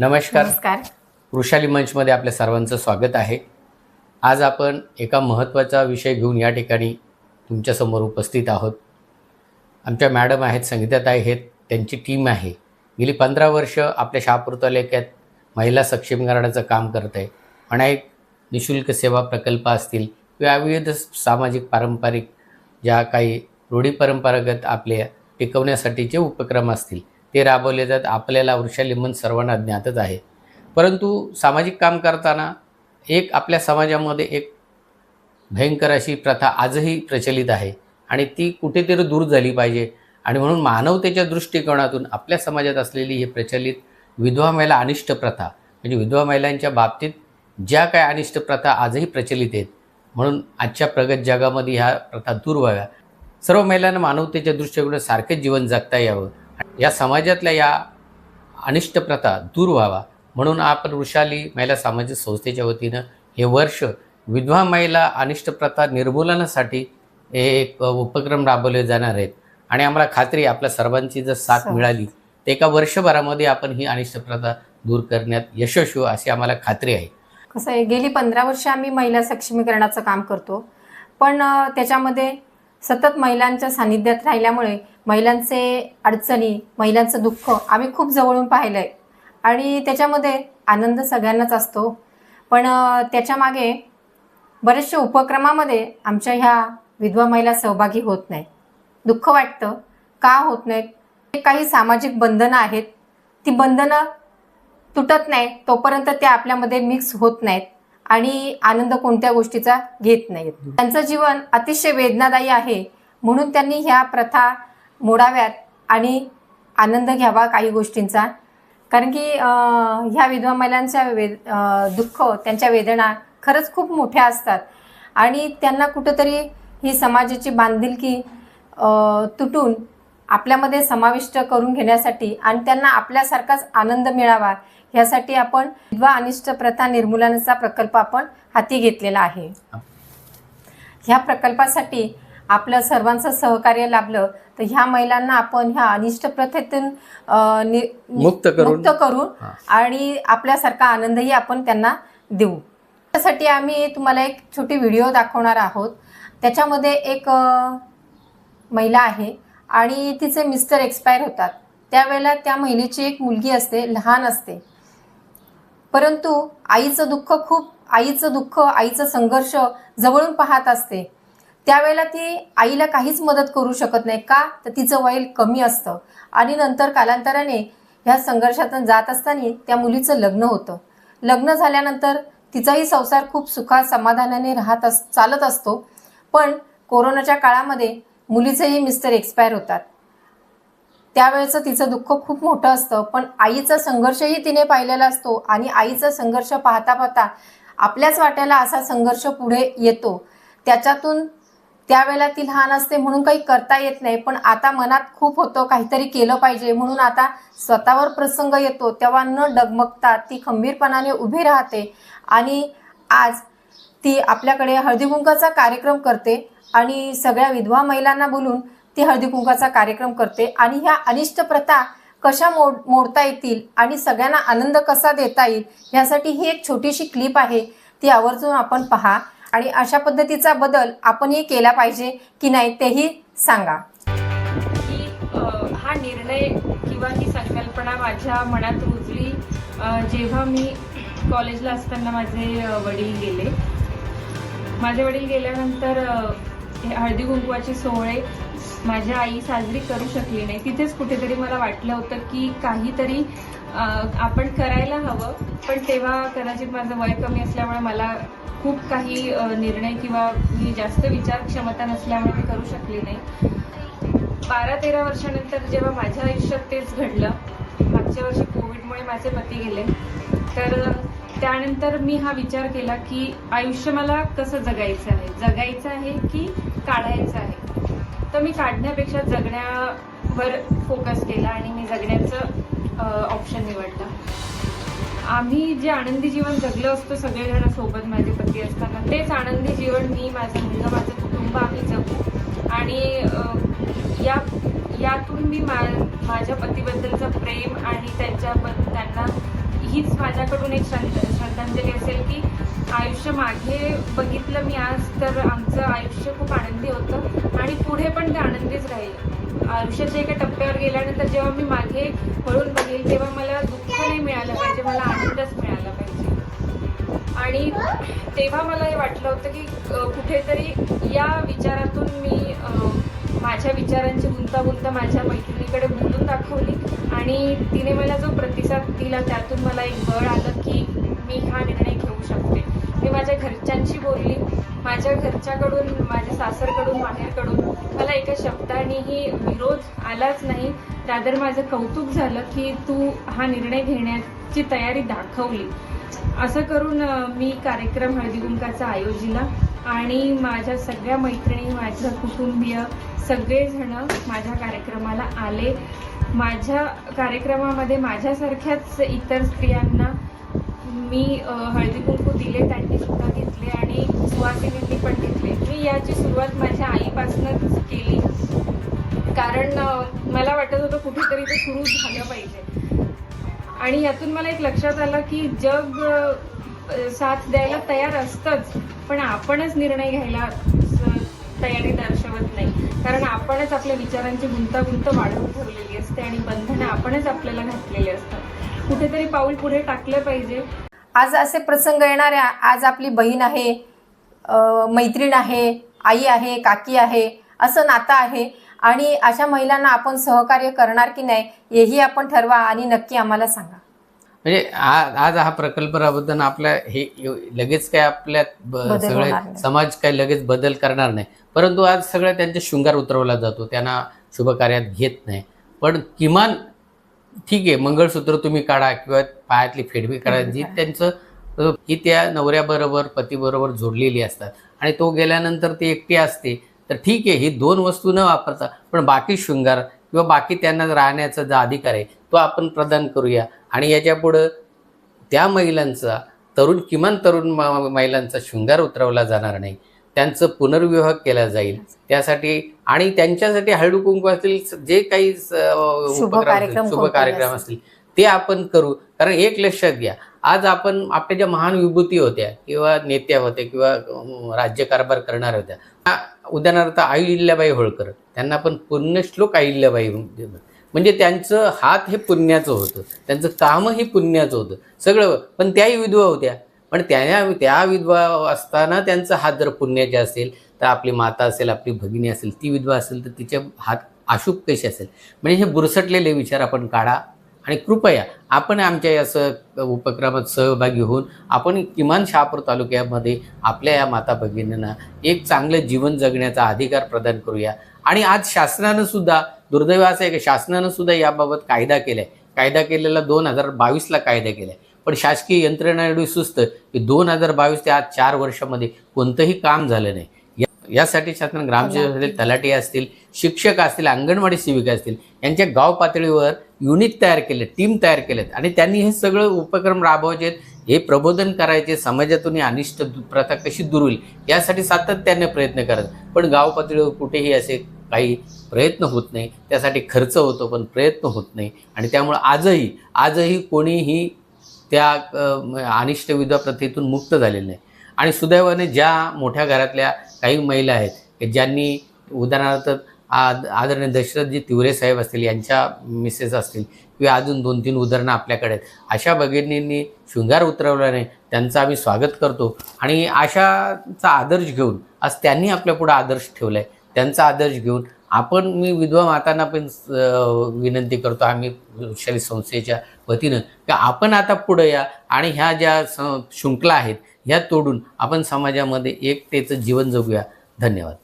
नमस्कार. नमस्कार. वृषाली मंचमध्ये आपल्या सर्वांचं स्वागत आहे. आज आपण एका महत्त्वाचा विषय घेऊन या ठिकाणी तुमच्यासमोर उपस्थित आहोत. आमच्या मॅडम आहेत संगीताताई आहेत त्यांची टीम आहे. गेली पंधरा वर्ष आपल्या शहापूर तालुक्यात महिला सक्षमीकरणाचं काम करत आहे. अनेक निशुल्क सेवा प्रकल्प असतील किंवा विविध सामाजिक पारंपरिक ज्या काही रूढी परंपरागत आपल्या टिकवण्यासाठीचे उपक्रम असतील ते राबवले जात. आपल्याला वृषाली सर्वांना ज्ञातच आहे. परंतु सामाजिक काम करताना एक आपल्या समाजामध्ये एक भयंकर अशी प्रथा आजही प्रचलित आहे. आणि ती कुठेतरी दूर झाली पाहिजे. आणि म्हणून मानवतेच्या दृष्टिकोनातून आपल्या समाजात असलेली ही प्रचलित विधवा महिला अनिष्ट प्रथा म्हणजे विधवा महिलांच्या बाबतीत ज्या काय अनिष्ट प्रथा आजही प्रचलित आहेत म्हणून आजच्या प्रगत जगामध्ये ह्या प्रथा दूर व्हाव्या. सर्व महिलांना मानवतेच्या दृष्टिकोनात सारखेच जीवन जगता यावं. या समाजातल्या या अनिष्ट प्रथा दूर व्हावा म्हणून आपण वृषाली महिला सामाजिक संस्थेच्या वतीनं हे वर्ष विधवा महिला अनिष्ट प्रथा निर्मूलनासाठी हे एक उपक्रम राबवले जाणार आहेत. आणि आम्हाला खात्री आपल्या सर्वांची जर साथ. मिळाली तर एका वर्षभरामध्ये आपण ही अनिष्ट प्रथा दूर करण्यात यशस्वी अशी आम्हाला खात्री आहे. कसं आहे गेली पंधरा वर्ष आम्ही महिला सक्षमीकरणाचं काम करतो. पण त्याच्यामध्ये सतत महिलांच्या सानिध्यात राहिल्यामुळे महिलांचे अडचणी महिलांचं दुःख आम्ही खूप जवळून पाहिलं आहे आणि त्याच्यामध्ये आनंद सगळ्यांनाच असतो. पण त्याच्यामागे बरेचशा उपक्रमामध्ये आमच्या ह्या विधवा महिला सहभागी होत नाही दुःख वाटतं. का होत नाहीत? काही सामाजिक बंधनं आहेत ती बंधनं तुटत नाही तोपर्यंत ते आपल्यामध्ये मिक्स होत नाहीत. आणि आनंद कोणत्या गोष्टीचा घेत नाहीत. त्यांचं जीवन अतिशय वेदनादायी आहे. म्हणून त्यांनी ह्या प्रथा मोडाव्यात आणि आनंद घ्यावा काही गोष्टींचा. कारण की ह्या विधवा महिलांच्या वेद दुःख त्यांच्या वेदना खरंच खूप मोठ्या असतात. आणि त्यांना कुठंतरी ही समाजाची बांधिलकी तुटून आपल्यामध्ये समाविष्ट करून घेण्यासाठी आणि त्यांना आपल्यासारखाच आनंद मिळावा ह्यासाठी आपण विधवा अनिष्ट प्रथा निर्मूलनाचा प्रकल्प आपण हाती घेतलेला आहे. ह्या प्रकल्पासाठी आपलं सर्वांचं सहकार्य लाभलं तर ह्या महिलांना आपण ह्या अनिष्ट प्रथेतून मुक्त करून-. आणि आपल्यासारखा आनंदही आपण त्यांना देऊ. त्यासाठी आम्ही तुम्हाला एक छोटी व्हिडिओ दाखवणार आहोत. त्याच्यामध्ये एक महिला आहे आणि तिचे मिस्टर एक्सपायर होतात. त्यावेळेला त्या महिलेची एक मुलगी असते लहान असते. परंतु आईचं दुःख खूप आईचं दुःख आईचं संघर्ष जवळून पाहत असते. त्यावेळेला ती आईला काहीच मदत करू शकत नाही. का? तर तिचं वय कमी असतं. आणि नंतर कालांतराने ह्या संघर्षातून जात असताना त्या मुलीचं लग्न होतं. लग्न झाल्यानंतर तिचाही संसार खूप सुखात समाधानाने राहत अस चालत असतो. पण कोरोनाच्या काळामध्ये मुलीचेही मिस्टर एक्सपायर होतात. त्यावेळेचं तिचं दुःख खूप मोठं असतं. पण आईचा संघर्षही तिने पाहिलेला असतो आणि आईचा संघर्ष पाहता पाहता आपल्याच वाट्याला असा संघर्ष पुढे येतो. त्याच्यातून त्यावेळेला ती लहान असते म्हणून काही करता येत नाही पण आता मनात खूप होतं काहीतरी केलं पाहिजे म्हणून आता स्वतःवर प्रसंग येतो. तेव्हा न डगमगता ती खंबीरपणाने उभी राहते आणि आज ती आपल्याकडे हळदीकुंकाचा कार्यक्रम करते आणि सगळ्या विधवा महिलांना बोलून ती हळदीकुंकाचा कार्यक्रम करते. आणि ह्या अनिष्ट प्रथा कशा मोड मोडता येतील आणि सगळ्यांना आनंद कसा देता येईल ह्यासाठी ही एक छोटीशी क्लिप आहे. ती आवर्जून आपण पहा. आणि अशा पद्धतीचा बदल आपणही केला पाहिजे की नाही तेही सांगा. की हा निर्णय किंवा ही संकल्पना माझ्या मनात रुजली. जेव्हा मी कॉलेजला असताना माझे वडील गेले. माझे वडील गेल्यानंतर हळदी कुंकवाचे सोहळे माझ्या आई साजरी करू शकली नाही. तिथेच कुठेतरी मला वाटलं होतं की काहीतरी आपण करायला हवं. पण तेव्हा कदाचित माझं वय कमी असल्यामुळे मला खूप काही निर्णय किंवा मी जास्त विचार क्षमता नसल्यामुळे मी करू शकले नाही. बारा तेरा वर्षानंतर जेव्हा माझ्या आयुष्यात तेच घडलं मागच्या वर्षी कोविडमुळे माझे पती गेले तर त्यानंतर मी हा विचार केला की आयुष्य मला कसं जगायचं आहे? जगायचं आहे की काढायचं आहे? तर मी काढण्यापेक्षा जगण्यावर फोकस केला आणि मी जगण्याचं ऑप्शन निवडलं. आम्ही जे आनंदी जीवन जगलं असतो सगळेजण सोबत माझे पती असताना तेच आनंदी जीवन मी माझं मुलगा माझं कुटुंब आम्ही जगू. आणि या यातून मी मा माझ्या पतीबद्दलचं प्रेम आणि त्यांच्याबद्दल त्यांना हीच माझ्याकडून एक श्रद्ध श्रद्धांजली असेल की आयुष्य मागे बघितलं मी आज तर आमचं आयुष्य खूप आनंदी होतं आणि पुढे पण ते आनंदीच राहील. आयुष्याच्या एका टप्प्यावर गेल्यानंतर जेव्हा मी मागे वळून बघेल तेव्हा मला दुःख नाही मिळालं पाहिजे मला आनंदच मिळाला पाहिजे. आणि तेव्हा मला हे वाटलं होतं की कुठेतरी या विचारातून मी माझ्या विचारांची गुंतागुंत माझ्या मैत्रिणीकडे दाखवली. आणि तिने मला जो प्रतिसाद दिला त्यातून मला एक बळ आलं की मी हा निर्णय घेऊ शकते. मी माझ्या घरच्यांशी बोलली. माझ्या घरच्याकडून माझ्या सासरकडून माहेरकडून मला एका शब्दानेही विरोध आलाच नाही. रादर माझं कौतुक झालं की तू हा निर्णय घेण्याची तयारी दाखवली. असं करून मी कार्यक्रम हळदी कुंकाचा आयोजिला आणि माझ्या सगळ्या मैत्रिणी माझं कुटुंबीय सगळेजण माझ्या कार्यक्रमाला आले. माझ्या कार्यक्रमामध्ये माझ्यासारख्याच इतर स्त्रियांना मी हळदी कुंकू दिले त्यांनी सुद्धा घेतले आणि सुवासिनींनी पण घेतले. मी याची सुरुवात माझ्या आईपासूनच केली. कारण मला वाटत होतं कुठेतरी ते सुरू झालं पाहिजे. आणि यातून मला एक लक्षात आलं की जग साथ द्यायला तयार असतंच पण आपणच निर्णय घ्यायला स- तयारी दर्शवत नाही. कारण आपणच आपल्या विचारांची गुंतागुंत वाढवून ठेवलेली असते आणि बंधनं आपणच आपल्याला घातलेली असतात. कुठेतरी पाऊल पुढे टाकलं पाहिजे. आज असे प्रसंग येणार आहे आज आपली बहीण आहे मैत्रीण आहे आई आहे काकी आहे असं नातं आहे आणि अशा महिलांना आपण सहकार्य करणार की नाही हेही आपण ठरवा आणि नक्की आम्हाला सांगा. म्हणजे आज हा प्रकल्प राबवताना आपल्या हे लगेच काय बदल सगळे. समाज काय लगेच बदल करणार नाही. परंतु आज सगळं त्यांच्या शृंगार उतरवला जातो. त्यांना शुभकार्यात घेत नाही. पण किमान ठीक आहे मंगळसूत्र तुम्ही काढा किंवा पायातली फेडवी करा जी त्यांचं ही त्या नवऱ्याबरोबर पतीबरोबर जोडलेली असतात. आणि तो गेल्यानंतर ती एकटी असते तर ठीक आहे ही दोन वस्तू न वापरता पण बाकी शृंगार किंवा बाकी त्यांना राहण्याचा जो अधिकार आहे तो आपण प्रदान करूया. आणि याच्या पुढं त्या महिलांचा तरुण किमान तरुण महिलांचा शृंगार उतरवला जाणार नाही. त्यांचं पुनर्विवाह केला जाईल. त्यासाठी आणि त्यांच्यासाठी हळदू कुंकू असतील जे काही शुभ कार्यक्रम असतील, शुभ कोणतेही कार्यक्रम असतील ते आपण करू. कारण एक लक्षात घ्या आज आपण आपल्या ज्या महान विभूती होत्या किंवा नेत्या होत्या किंवा राज्यकारभार करणाऱ्या होत्या उदाहरणार्थ अहिल्याबाई होळकर त्यांना पण पुण्यश्लोक अहिल्याबाई म्हणजे त्यांचं हात हे पुण्याचं होतं त्यांचं कामही पुण्याचं होतं सगळं. पण त्याही विधवा होत्या. पण त्या त्या विधवा असताना त्यांचा हात जर पुण्याचे असेल तर आपली माता असेल आपली भगिनी असेल ती विधवा असेल तर तिचे हात अशुक कशी असेल? म्हणजे हे बुरसटलेले विचार आपण काढा आणि कृपया आपण आमच्या या स उपक्रमात सहभागी होऊन आपण किमान शहापूर तालुक्यामध्ये आपल्या या माता भगिनींना एक चांगलं जीवन जगण्याचा अधिकार प्रदान करूया. आणि आज शासनानं सुद्धा दुर्दैव असं आहे की शासनानं सुद्धा याबाबत कायदा केलाय. कायदा केलेला दोन हजार बावीसला कायदा केलाय. पण शासकीय यंत्रणा एवढी सुस्त की दोन हजार बावीस ते आज चार वर्षामध्ये कोणतंही काम झालं नाही. या- यासाठी शासन ग्रामसेवक असतील तलाठी असतील शिक्षक असतील अंगणवाडी सेविका असतील यांच्या गाव पातळीवर युनिट तयार केले टीम तयार केलेत. आणि त्यांनी हे सगळं उपक्रम राबवायचे. हे प्रबोधन करायचे समाजातून ही अनिष्ट प्रथा कशी दूर होईल यासाठी सातत्याने प्रयत्न करत. पण गाव पातळीवर कुठेही असे काही प्रयत्न होत नाही. त्यासाठी खर्च होतो पण प्रयत्न होत नाही. आणि त्यामुळं आजही आजही कोणीही त्या अनिष्ट विधवा प्रथेतून मुक्त झालेले. नाही आणि सुदैवाने ज्या मोठ्या घरातल्या काही महिला आहेत की ज्यांनी उदाहरणार्थ आद आदरणीय दशरथजी तिवरे साहेब असतील यांच्या मिसेस असतील किंवा अजून दोन तीन उदाहरणं आपल्याकडे आहेत अशा भगिनींनी शृंगार उतरवल्याने त्यांचं आम्ही स्वागत करतो. आणि अशाचा आदर्श घेऊन आज त्यांनी आपल्या पुढं आदर्श ठेवला आहे त्यांचा आदर्श घेऊन आपण मी विधवा मातांना पण विनंती करतो आम्ही वृक्षाली संस्थेच्या वतीनं की आपण आता पुढं या आणि ह्या ज्या स शृंखला आहेत ह्या तोडून आपण समाजामध्ये एकतेचं जीवन जगूया. धन्यवाद.